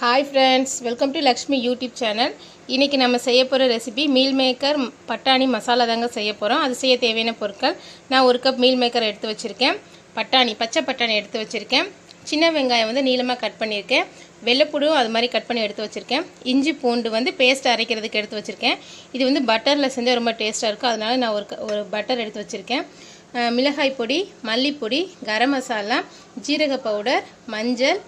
Hi friends welcome to Lakshmi YouTube channel இன்றைக்கி நம்ம செய்ய போகிற ரெசிபி மீல் மேக்கர் பட்டாணி மசாலா தாங்க செய்ய போகிறோம் அது செய்ய தேவையான பொருட்கள். நான் ஒரு கப் மீல் மேக்கர் எடுத்து வச்சுருக்கேன். பட்டாணி பச்சை பட்டாணி எடுத்து வச்சுருக்கேன். சின்ன வெங்காயம் வந்து நீளமாக கட் பண்ணியிருக்கேன். வெள்ளைப்பூடும் அது மாதிரி கட் பண்ணி எடுத்து வச்சுருக்கேன். இஞ்சி பூண்டு வந்து பேஸ்ட் அரைக்கிறதுக்கு எடுத்து வச்சுருக்கேன். இது வந்து பட்டரில் செஞ்சால் ரொம்ப டேஸ்ட்டாக இருக்கும். அதனால் நான் ஒரு க- ஒரு பட்டர் எடுத்து வச்சுருக்கேன். மிளகாய் பொடி மல்லிப்பொடி கரம் மசாலா ஜீரக பவுடர் மஞ்சள்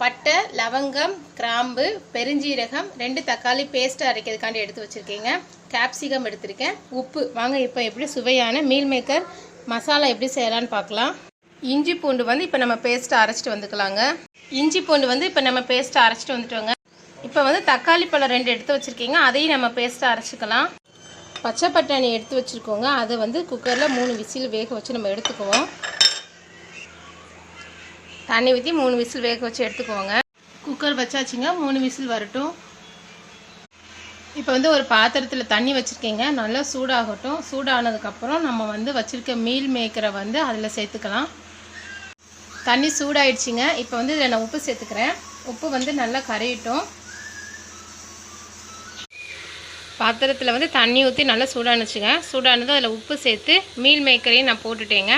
பட்டை லவங்கம் கிராம்பு பெருஞ்சீரகம் ரெண்டு தக்காளி பேஸ்ட் அரைக்கிறதுக்காண்டி எடுத்து வச்சுருக்கீங்க. கேப்சிகம் எடுத்திருக்கேன். உப்பு. வாங்க இப்போ எப்படி சுவையான மீல் மேக்கர் மசாலா எப்படி செய்யலான்னு பார்க்கலாம். இஞ்சி பூண்டு வந்து இப்போ நம்ம பேஸ்ட்டை அரைச்சிட்டு வந்துக்கலாங்க. இஞ்சி பூண்டு வந்து இப்போ நம்ம பேஸ்ட்டை அரைச்சிட்டு வந்துட்டோங்க. இப்போ வந்து தக்காளி பழம் ரெண்டு எடுத்து வச்சுருக்கீங்க. அதையும் நம்ம பேஸ்ட்டை அரைச்சிக்கலாம். பச்சை பட்டாணி எடுத்து வச்சுருக்கோங்க. அதை வந்து குக்கரில் மூணு விசில் வேக வச்சு நம்ம எடுத்துக்குவோம். தண்ணி ஊற்றி மூணு விசில் வேக வச்சு எடுத்துக்கோங்க. குக்கர் வச்சாச்சுங்க. மூணு விசில் வரட்டும். இப்போ வந்து ஒரு பாத்திரத்தில் தண்ணி வச்சுருக்கீங்க. நல்லா சூடாகட்டும். சூடானதுக்கப்புறம் நம்ம வந்து வச்சுருக்க மீல் மேக்கரை வந்து அதில் சேர்த்துக்கலாம். தண்ணி சூடாயிடுச்சுங்க. இப்போ வந்து இதில் நான் உப்பு சேர்த்துக்கிறேன். உப்பு வந்து நல்லா கரையட்டும். பாத்திரத்தில் வந்து தண்ணி ஊற்றி நல்லா சூடானுச்சுங்க. சூடானதும் அதில் உப்பு சேர்த்து மீல் மேக்கரையும் நான் போட்டுட்டேங்க.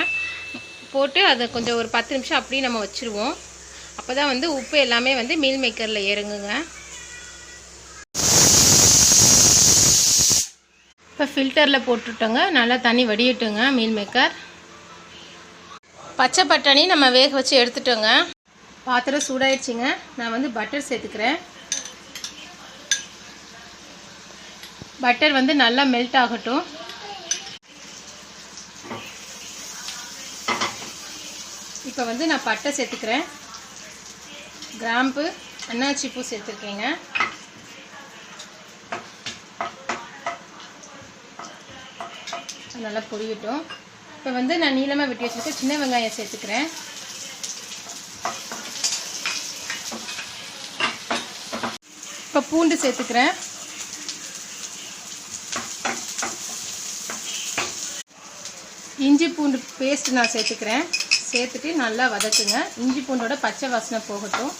போட்டு அதை கொஞ்சம் ஒரு பத்து நிமிஷம் அப்படியே நம்ம வச்சுருவோம். அப்போ தான் வந்து உப்பு எல்லாமே வந்து மீல் மேக்கரில் இறங்குங்க. இப்போ ஃபில்டரில் போட்டுட்டோங்க. நல்லா தண்ணி வடியட்டுங்க மீல் மேக்கர் பச்சை பட்டாணி நம்ம வேக வச்சு எடுத்துட்டோங்க. பாத்திரம் சூடாயிடுச்சுங்க. நான் வந்து பட்டர் சேர்த்துக்கிறேன். பட்டர் வந்து நல்லா மெல்ட் ஆகட்டும். இப்போ வந்து நான் பட்டை சேர்த்துக்கிறேன். கிராம்பு அன்னாச்சி பூ சேர்த்துருக்கேங்க. நல்லா பொரியட்டும். இப்போ வந்து நான் நீளமாக வெட்டி வச்சுருக்க சின்ன வெங்காயம் சேர்த்துக்கிறேன். இப்போ பூண்டு சேர்த்துக்கிறேன். இஞ்சி பூண்டு பேஸ்ட் நான் சேர்த்துக்கிறேன். சேர்த்துட்டு நல்லா வதக்குங்க. இஞ்சி பூண்டோட பச்சை வாசனை போகட்டும்.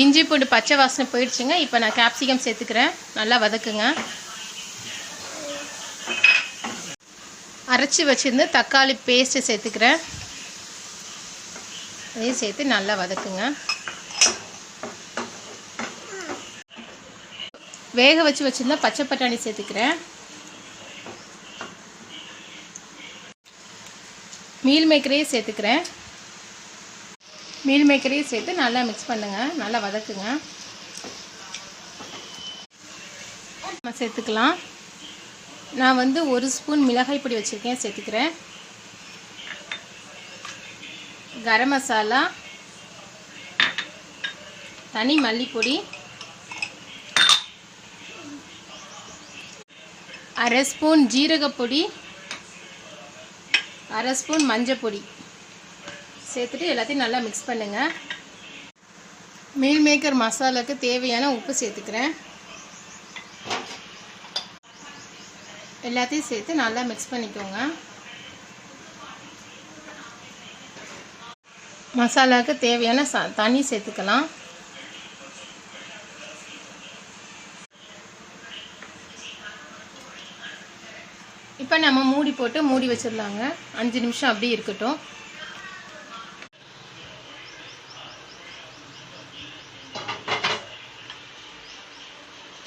இஞ்சி பூண்டு பச்சை வாசனை போயிடுச்சுங்க. இப்போ நான் கேப்சிகம் சேர்த்துக்கிறேன். நல்லா வதக்குங்க. அரைச்சி வச்சுருந்து தக்காளி பேஸ்ட்டு சேர்த்துக்கிறேன். அதையும் சேர்த்து நல்லா வதக்குங்க. வேக வச்சு வச்சிருந்தா பச்சை பட்டாணி சேர்த்துக்கிறேன். மீல் மேக்கரையும் சேர்த்துக்கிறேன். மீல் மேக்கரையும் சேர்த்து நல்லா மிக்ஸ் பண்ணுங்கள் நல்லா வதக்குங்க. நம்ம சேர்த்துக்கலாம். நான் வந்து ஒரு ஸ்பூன் மிளகாய் பொடி வச்சுருக்கேன் சேர்த்துக்கிறேன். கரம் மசாலா தனி மல்லிப்பொடி அரை ஸ்பூன் ஜீரகப்பொடி அரை ஸ்பூன் மஞ்சள் பொடி. சேர்த்துட்டு எல்லாத்தையும் நல்லா மிக்ஸ் பண்ணுங்க. மீல் மேக்கர் மசாலாவுக்கு தேவையான உப்பு சேர்த்துக்கிறேன். எல்லாத்தையும் சேர்த்து நல்லா மிக்ஸ் பண்ணிக்கோங்க. மசாலாவுக்கு தேவையான ச தண்ணி சேர்த்துக்கலாம். இப்போ நம்ம மூடி போட்டு மூடி வச்சிடலாங்க. அஞ்சு நிமிஷம் அப்படியே இருக்கட்டும்.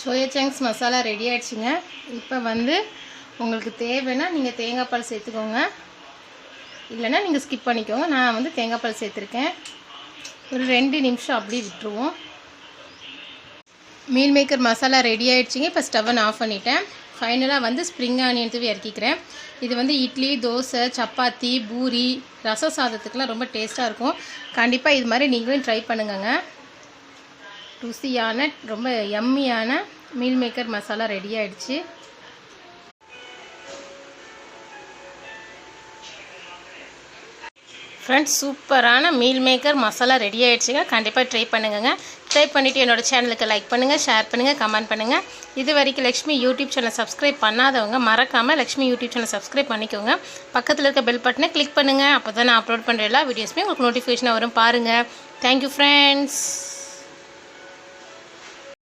சோயா சங்க்ஸ் மசாலா ரெடி ஆயிடுச்சுங்க. இப்போ வந்து உங்களுக்கு தேவைன்னா நீங்கள் தேங்காய் பால் சேர்த்துக்கோங்க. இல்லைன்னா நீங்கள் ஸ்கிப் பண்ணிக்கோங்க. நான் வந்து தேங்காய் பால் சேர்த்துருக்கேன். ஒரு ரெண்டு நிமிஷம் அப்படியே விட்டுருவோம். மீல் மேக்கர் மசாலா ரெடி ஆயிடுச்சுங்க. இப்போ ஸ்டவன் ஆஃப் பண்ணிட்டேன். ஃபைனலாக வந்து ஸ்ப்ரிங் ஆனியன் தூவி இறக்கிக்கிறேன். இது வந்து இட்லி தோசை சப்பாத்தி பூரி ரச சாதத்துக்கெலாம் ரொம்ப டேஸ்ட்டாக இருக்கும். கண்டிப்பாக இது மாதிரி நீங்களும் ட்ரை பண்ணுங்கங்க. ருசியான ரொம்ப எம்மியான மீல் மேக்கர் மசாலா ரெடி ஆகிடுச்சு ஃப்ரெண்ட்ஸ் சூப்பரான மீல் மேக்கர் மசாலா ரெடி ஆகிடுச்சுங்க கண்டிப்பாக ட்ரை பண்ணுங்கங்க. ட்ரை பண்ணிவிட்டு என்னோட சேனலுக்கு லைக் பண்ணுங்கள் ஷேர் பண்ணுங்கள் கமெண்ட் பண்ணுங்கள் இது வரைக்கும் லக்ஷ்மி யூடியூப் சேனல் சப்ஸ்கிரைப் பண்ணாதவங்க மறக்காமல் லக்ஷ்மி யூடியூப் சேனல் சப்ஸ்கிரைப் பண்ணிக்கோங்க. பக்கத்தில் இருக்க பெல் பட்டனை கிளிக் பண்ணுங்கள் அப்போ தான் நான் அப்லோட் பண்ணுற எல்லா வீடியோஸுமே உங்களுக்கு நோட்டிஃபிகேஷனாக வரும். பாருங்கள் தேங்க்யூ ஃப்ரெண்ட்ஸ்